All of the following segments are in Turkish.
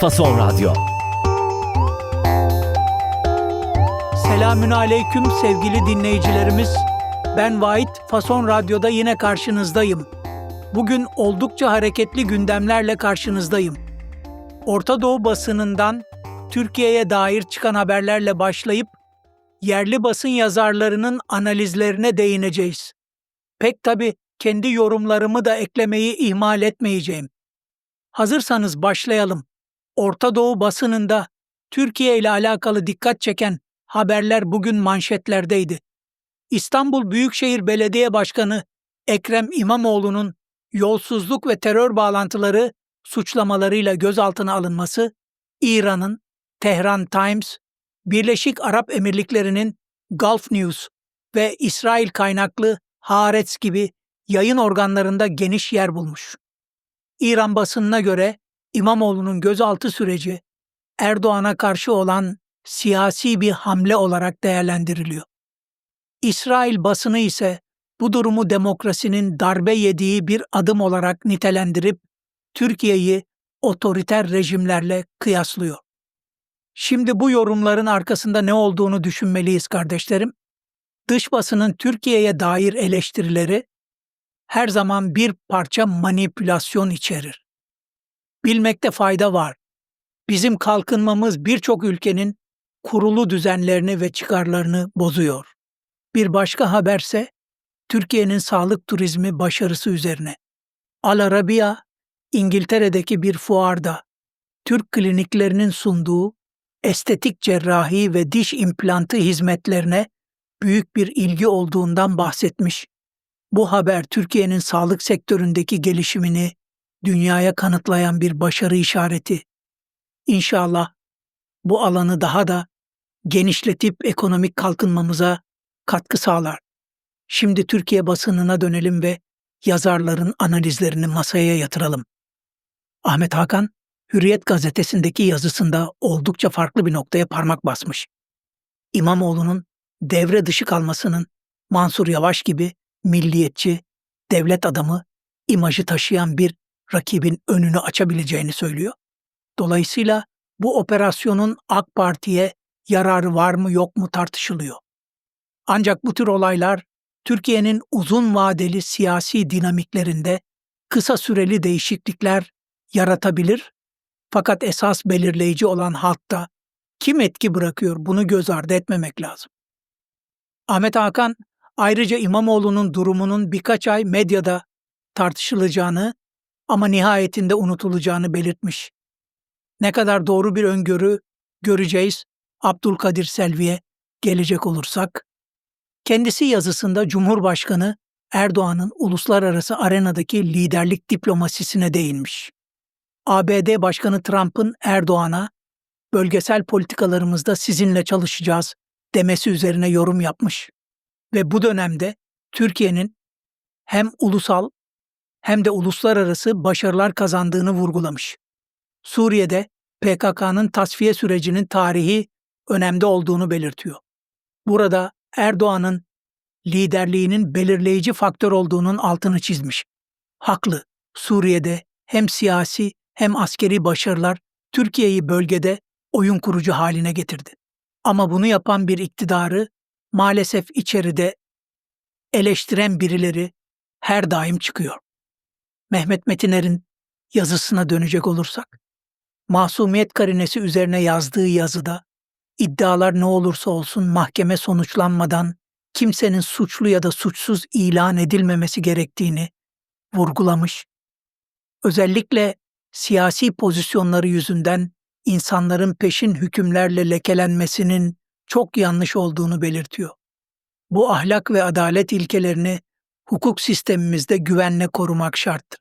Fason Radyo. Selamün sevgili dinleyicilerimiz. Ben Vahit, Fason Radyo'da yine karşınızdayım. Bugün oldukça hareketli gündemlerle karşınızdayım. Orta Doğu basınından Türkiye'ye dair çıkan haberlerle başlayıp yerli basın yazarlarının analizlerine değineceğiz. Pek tabi kendi yorumlarımı da eklemeyi ihmal etmeyeceğim. Hazırsanız başlayalım. Orta Doğu basınında Türkiye ile alakalı dikkat çeken haberler bugün manşetlerdeydi. İstanbul Büyükşehir Belediye Başkanı Ekrem İmamoğlu'nun yolsuzluk ve terör bağlantıları suçlamalarıyla gözaltına alınması, İran'ın Tehran Times, Birleşik Arap Emirlikleri'nin Gulf News ve İsrail kaynaklı Haaretz gibi yayın organlarında geniş yer bulmuş. İran basınına göre İmamoğlu'nun gözaltı süreci Erdoğan'a karşı olan siyasi bir hamle olarak değerlendiriliyor. İsrail basını ise bu durumu demokrasinin darbe yediği bir adım olarak nitelendirip Türkiye'yi otoriter rejimlerle kıyaslıyor. Şimdi bu yorumların arkasında ne olduğunu düşünmeliyiz kardeşlerim. Dış basının Türkiye'ye dair eleştirileri her zaman bir parça manipülasyon içerir. Bilmekte fayda var. Bizim kalkınmamız birçok ülkenin kurulu düzenlerini ve çıkarlarını bozuyor. Bir başka haberse Türkiye'nin sağlık turizmi başarısı üzerine. Al Arabiya, İngiltere'deki bir fuarda Türk kliniklerinin sunduğu estetik cerrahi ve diş implantı hizmetlerine büyük bir ilgi olduğundan bahsetmiş. Bu haber Türkiye'nin sağlık sektöründeki gelişimini dünyaya kanıtlayan bir başarı işareti. İnşallah bu alanı daha da genişletip ekonomik kalkınmamıza katkı sağlar. Şimdi Türkiye basınına dönelim ve yazarların analizlerini masaya yatıralım. Ahmet Hakan, Hürriyet gazetesindeki yazısında oldukça farklı bir noktaya parmak basmış. İmamoğlu'nun devre dışı kalmasının Mansur Yavaş gibi milliyetçi, devlet adamı, imajı taşıyan bir rakibin önünü açabileceğini söylüyor. Dolayısıyla bu operasyonun AK Parti'ye yararı var mı yok mu tartışılıyor. Ancak bu tür olaylar Türkiye'nin uzun vadeli siyasi dinamiklerinde kısa süreli değişiklikler yaratabilir fakat esas belirleyici olan halkta kim etki bırakıyor bunu göz ardı etmemek lazım. Ahmet Hakan ayrıca İmamoğlu'nun durumunun birkaç ay medyada tartışılacağını ama nihayetinde unutulacağını belirtmiş. Ne kadar doğru bir öngörü göreceğiz Abdülkadir Selvi'ye gelecek olursak. Kendisi yazısında Cumhurbaşkanı Erdoğan'ın uluslararası arenadaki liderlik diplomasisine değinmiş. ABD Başkanı Trump'ın Erdoğan'a bölgesel politikalarımızda sizinle çalışacağız demesi üzerine yorum yapmış ve bu dönemde Türkiye'nin hem ulusal hem de uluslararası başarılar kazandığını vurgulamış. Suriye'de PKK'nın tasfiye sürecinin tarihi önemde olduğunu belirtiyor. Burada Erdoğan'ın liderliğinin belirleyici faktör olduğunun altını çizmiş. Haklı. Suriye'de hem siyasi hem askeri başarılar Türkiye'yi bölgede oyun kurucu haline getirdi. Ama bunu yapan bir iktidarı maalesef içeride eleştiren birileri her daim çıkıyor. Mehmet Metiner'in yazısına dönecek olursak, masumiyet karinesi üzerine yazdığı yazıda iddialar ne olursa olsun mahkeme sonuçlanmadan kimsenin suçlu ya da suçsuz ilan edilmemesi gerektiğini vurgulamış. Özellikle siyasi pozisyonları yüzünden insanların peşin hükümlerle lekelenmesinin çok yanlış olduğunu belirtiyor. Bu ahlak ve adalet ilkelerini hukuk sistemimizde güvenle korumak şarttır.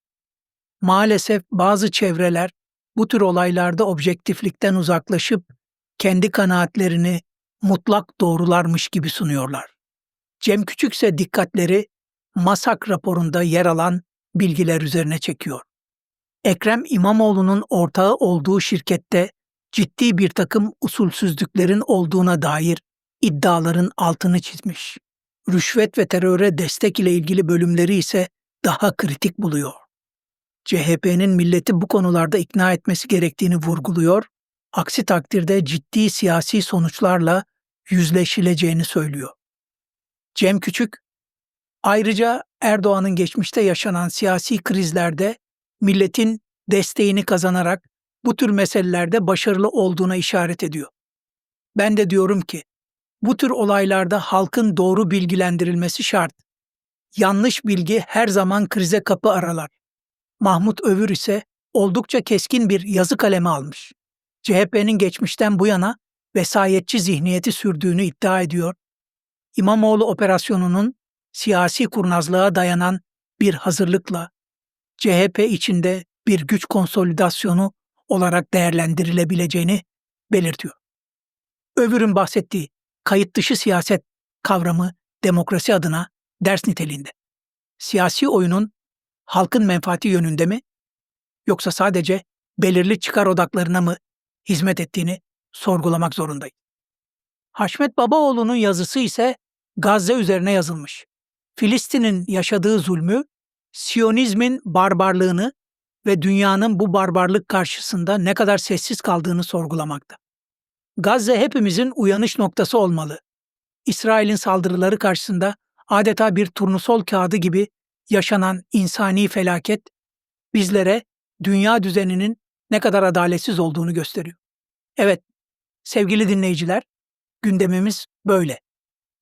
Maalesef bazı çevreler bu tür olaylarda objektiflikten uzaklaşıp kendi kanaatlerini mutlak doğrularmış gibi sunuyorlar. Cem Küçük ise dikkatleri MASAK raporunda yer alan bilgiler üzerine çekiyor. Ekrem İmamoğlu'nun ortağı olduğu şirkette ciddi bir takım usulsüzlüklerin olduğuna dair iddiaların altını çizmiş. Rüşvet ve teröre destek ile ilgili bölümleri ise daha kritik buluyor. CHP'nin milleti bu konularda ikna etmesi gerektiğini vurguluyor, aksi takdirde ciddi siyasi sonuçlarla yüzleşileceğini söylüyor. Cem Küçük, ayrıca Erdoğan'ın geçmişte yaşanan siyasi krizlerde milletin desteğini kazanarak bu tür meselelerde başarılı olduğuna işaret ediyor. Ben de diyorum ki bu tür olaylarda halkın doğru bilgilendirilmesi şart. Yanlış bilgi her zaman krize kapı aralar. Mahmut Övür ise oldukça keskin bir yazı kalemi almış. CHP'nin geçmişten bu yana vesayetçi zihniyeti sürdüğünü iddia ediyor. İmamoğlu operasyonunun siyasi kurnazlığa dayanan bir hazırlıkla CHP içinde bir güç konsolidasyonu olarak değerlendirilebileceğini belirtiyor. Övür'ün bahsettiği kayıt dışı siyaset kavramı demokrasi adına ders niteliğinde. Siyasi oyunun halkın menfaati yönünde mi yoksa sadece belirli çıkar odaklarına mı hizmet ettiğini sorgulamak zorundayız. Haşmet Babaoğlu'nun yazısı ise Gazze üzerine yazılmış. Filistin'in yaşadığı zulmü, Siyonizmin barbarlığını ve dünyanın bu barbarlık karşısında ne kadar sessiz kaldığını sorgulamakta. Gazze hepimizin uyanış noktası olmalı. İsrail'in saldırıları karşısında adeta bir turnusol kağıdı gibi yaşanan insani felaket bizlere dünya düzeninin ne kadar adaletsiz olduğunu gösteriyor. Evet, sevgili dinleyiciler, gündemimiz böyle.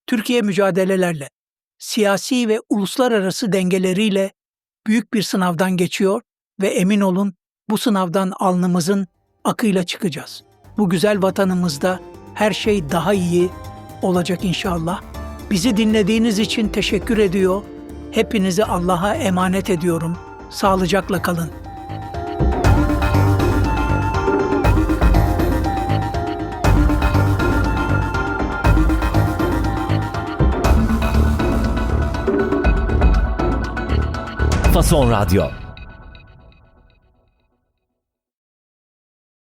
Türkiye mücadelelerle, siyasi ve uluslararası dengeleriyle büyük bir sınavdan geçiyor ve emin olun bu sınavdan alnımızın akıyla çıkacağız. Bu güzel vatanımızda her şey daha iyi olacak inşallah. Bizi dinlediğiniz için teşekkür ediyor. Hepinizi Allah'a emanet ediyorum. Sağlıcakla kalın. Fason Radyo